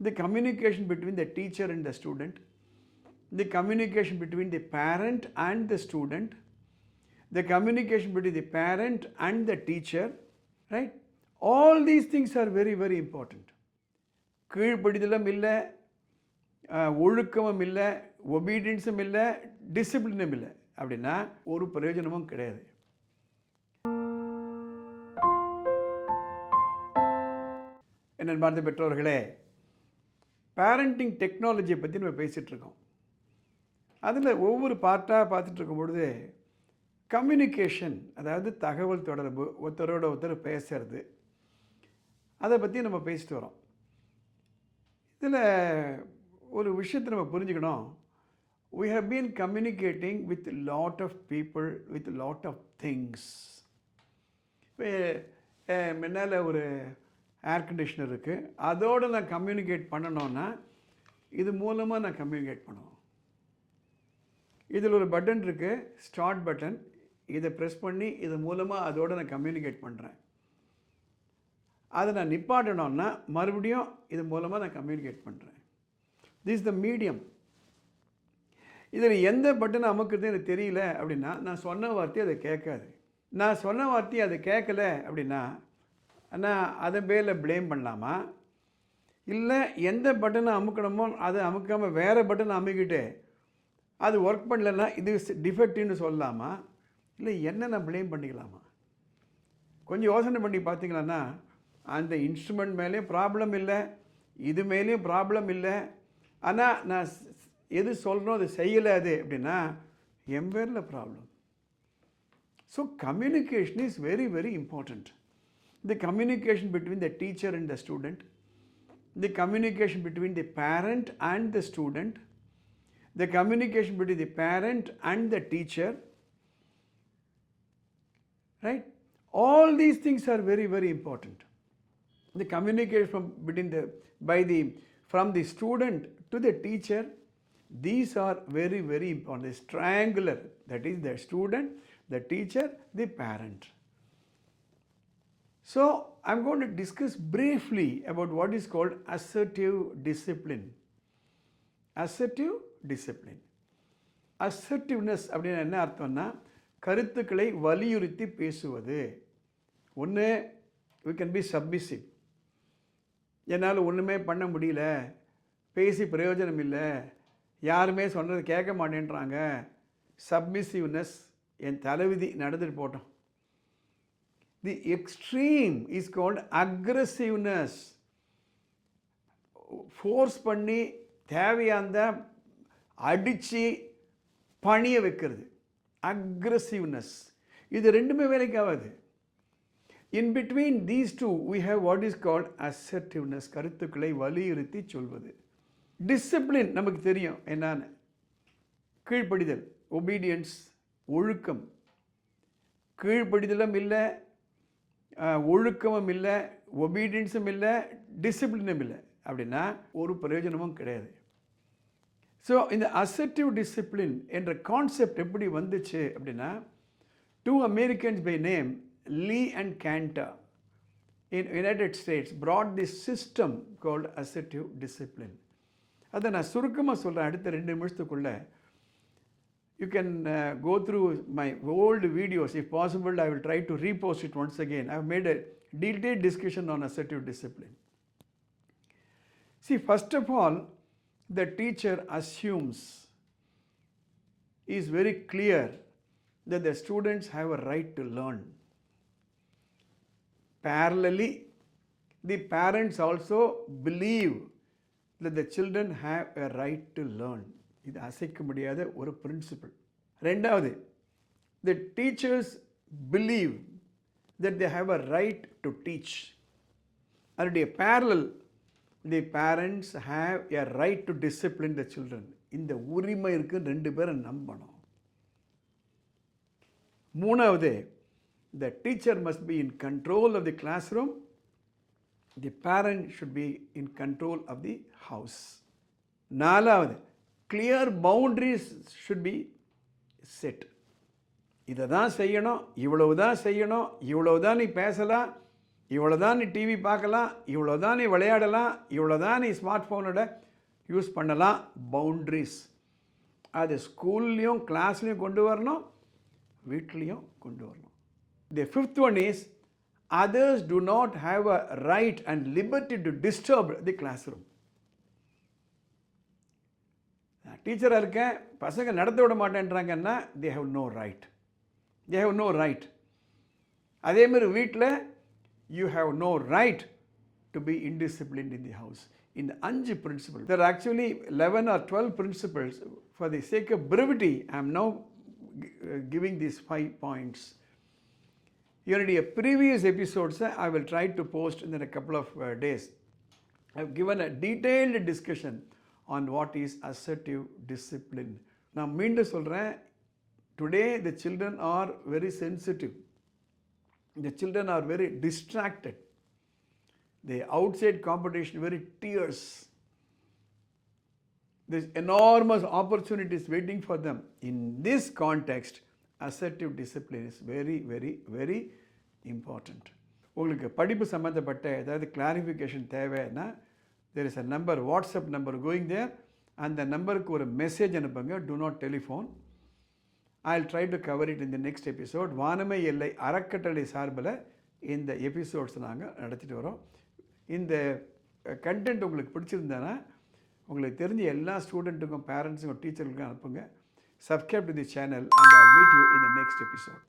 the communication between the teacher and the student, the communication between the parent and the student, the communication between the parent and the teacher, right? All these things are very, very important. கீழ்ப்படிதலும் இல்லை அஹ், ஒழுக்கமும் இல்லை ஒபீடியன்ஸும் இல்லை டிசிப்ளினும் இல்லை அப்படின்னா ஒரு பிரயோஜனமும் கிடையாது என்ன பார்த்த பெற்றோர்களே பேரண்டிங் டெக்னாலஜியை பற்றி நம்ம பேசிகிட்டு இருக்கோம் அதில் ஒவ்வொரு பார்ட்டாக பார்த்துட்டு இருக்கும் பொழுது கம்யூனிகேஷன் அதாவது தகவல் தொடர்பு ஒருத்தரோட ஒருத்தர் பேசுறது அதை பற்றி நம்ம பேசிட்டு வரோம். இதில் ஒரு விஷயத்தை நம்ம புரிஞ்சுக்கணும். We have been communicating with lot of people with lot of things இப்போ முன்னால் ஒரு ஏர் கண்டிஷனர் இருக்குது அதோடு நான் கம்யூனிகேட் பண்ணணுன்னா இது மூலமாக நான் கம்யூனிகேட் பண்ணுவோம். இதில் ஒரு பட்டன் இருக்குது ஸ்டார்ட் பட்டன் இதை ப்ரெஸ் பண்ணி இது மூலமாக அதோடு நான் கம்யூனிகேட் பண்ணுறேன் அதை நான் நிப்பாட்டணும்னா மறுபடியும் இது மூலமாக நான் கம்யூனிகேட் பண்ணுறேன் திஸ் த மீடியம் இதில் எந்த பட்டனை அமுக்குறது எனக்கு தெரியல அப்படின்னா நான் சொன்ன வார்த்தையை அதை கேட்காது. நான் சொன்ன வார்த்தையை அதை கேட்கல அப்படின்னா ஆனால் அதை பேரில் ப்ளேம் பண்ணலாமா? இல்லை எந்த பட்டனை அமுக்கணுமோ அதை அமுக்காமல் வேறு பட்டனை அமுக்கிட்டு அது ஒர்க் பண்ணலன்னா இது டிஃபெக்ட்னு சொல்லலாமா? இல்லை என்ன நான் ப்ளேம் பண்ணிக்கலாமா? கொஞ்சம் யோசனை பண்ணி பார்த்தீங்களன்னா அந்த இன்ஸ்ட்ருமெண்ட் மேலேயும் ப்ராப்ளம் இல்லை இது மேலேயும் ப்ராப்ளம் இல்லை. ஆனால் நான் எது சொல்கிறோம் அது செய்யலை அது அப்படின்னா எம்பேரில் problem so communication is very very important the communication between the teacher and the student, the communication between the parent and the student, the communication between the parent and the teacher, right? All these things are very, very important. The communication from between the by the from the student to the teacher, these are very, very important. This triangular, that is the student, the teacher, the parent. So i'm going to discuss briefly about what is called assertive discipline. Assertive discipline. Assertiveness அப்படின்னு என்ன அர்த்தம்னா கருத்துக்களை வலியுறுத்தி பேசுவது. ஒன்று we can be submissive என்னால் ஒன்றுமே பண்ண முடியல பேசி பிரயோஜனம் இல்லை யாருமே சொன்னது கேட்க மாட்டேன்றாங்க. சப்மிசிவ்னஸ் என் தலைவிதி நடந்துட்டு போட்டோம். The extreme is called aggressiveness force பண்ணி தேவையாந்த அடித்து பணிய வைக்கிறது. அக்ரஸிவ்னஸ் இது ரெண்டுமே வேலைக்கு ஆகாது in between these two we have what is called assertiveness கருத்துக்களை வலியுறுத்தி சொல்வது. டிசிப்ளின் நமக்கு தெரியும். என்னான்னு? கீழ்ப்படிதல் ஒபீடியன்ஸ் ஒழுக்கம். கீழ்ப்படிதலும் இல்லை ஒழுக்கமும் இல்லை ஒபீடியன்ஸும் இல்லை டிசிப்ளினும் இல்லை. அப்படின்னா ஒரு பிரயோஜனமும் கிடையாது. ஸோ இந்த அசர்டிவ் டிசிப்ளின் என்ற கான்செப்ட் எப்படி வந்துச்சு அப்படின்னா two Americans by name Lee and Canter in United States brought the system called assertive discipline அதை நான் சுருக்கமாக சொல்கிறேன் அடுத்த ரெண்டு நிமிஷத்துக்குள்ளே. You can uh, go through my old videos. If possible i will try to repost it once again. I have made a detailed discussion on assertive discipline. See first of all the teacher assumes is very clear that the students have a right to learn. Parallelly the parents also believe that the children have a right to learn இது அசைக்க முடியாத ஒரு principal ரெண்டாவது the teachers believe that they have a right to teach அதனுடைய parallel the parents have a right to discipline the children இந்த உரிமை இருக்கு ரெண்டு பேரும் நம்பணும் மூணாவது the teacher must be in control of the classroom the parent should be in control of the house நாலாவது clear boundaries should be set இதை தான் செய்யணும் இவ்வளவு தான் செய்யணும் இவ்வளவு தான் நீ பேசலாம் இவ்வளோ தான் நீ டிவி பார்க்கலாம் இவ்வளோ தான் நீ விளையாடலாம் இவ்வளோ தான் நீ ஸ்மார்ட் ஃபோனோட யூஸ் பண்ணலாம். பவுண்ட்ரிஸ் அது ஸ்கூல்லையும் கிளாஸ்லேயும் கொண்டு வரணும் வீட்லேயும் கொண்டு வரணும். The fifth one is others do not have a right and liberty to disturb the class room நான் டீச்சராக இருக்கேன் பசங்க நடத்த விட மாட்டேன்றாங்கன்னா they have no right they have no right அதேமாதிரி வீட்டில் you have no right to be indiscipline in the house இந்த அஞ்சு principle there actually eleven or twelve principles for the sake of brevity I am no giving these five points என்னுடைய previous எபிசோட்ஸை I will try to post in a couple of uh, days. I've given a on what is assertive discipline நான் மீண்டும் சொல்கிறேன் today the children are very sensitive the children are very distracted the outside competition very tears this enormous opportunities waiting for them in this context assertive discipline is very very very important உங்களுக்கு படிப்பு சம்மந்தப்பட்ட ஏதாவது clarification தேவைன்னா there is a number WhatsApp number going there அந்த நம்பருக்கு ஒரு message அனுப்புங்க. Do not telephone I try to cover it இந்த நெக்ஸ்ட் எபிசோட் வானமை எல்லை அறக்கட்டளை சார்பில் இந்த எபிசோட்ஸ் நாங்கள் நடத்திட்டு வரோம். இந்த கண்டென்ட் உங்களுக்கு பிடிச்சிருந்தேன்னா உங்களுக்கு தெரிஞ்ச எல்லா ஸ்டூடெண்ட்டுக்கும் பேரண்ட்ஸுக்கும் டீச்சர்களுக்கும் அனுப்புங்க. Subscribe to the channel and I meet you in the next episode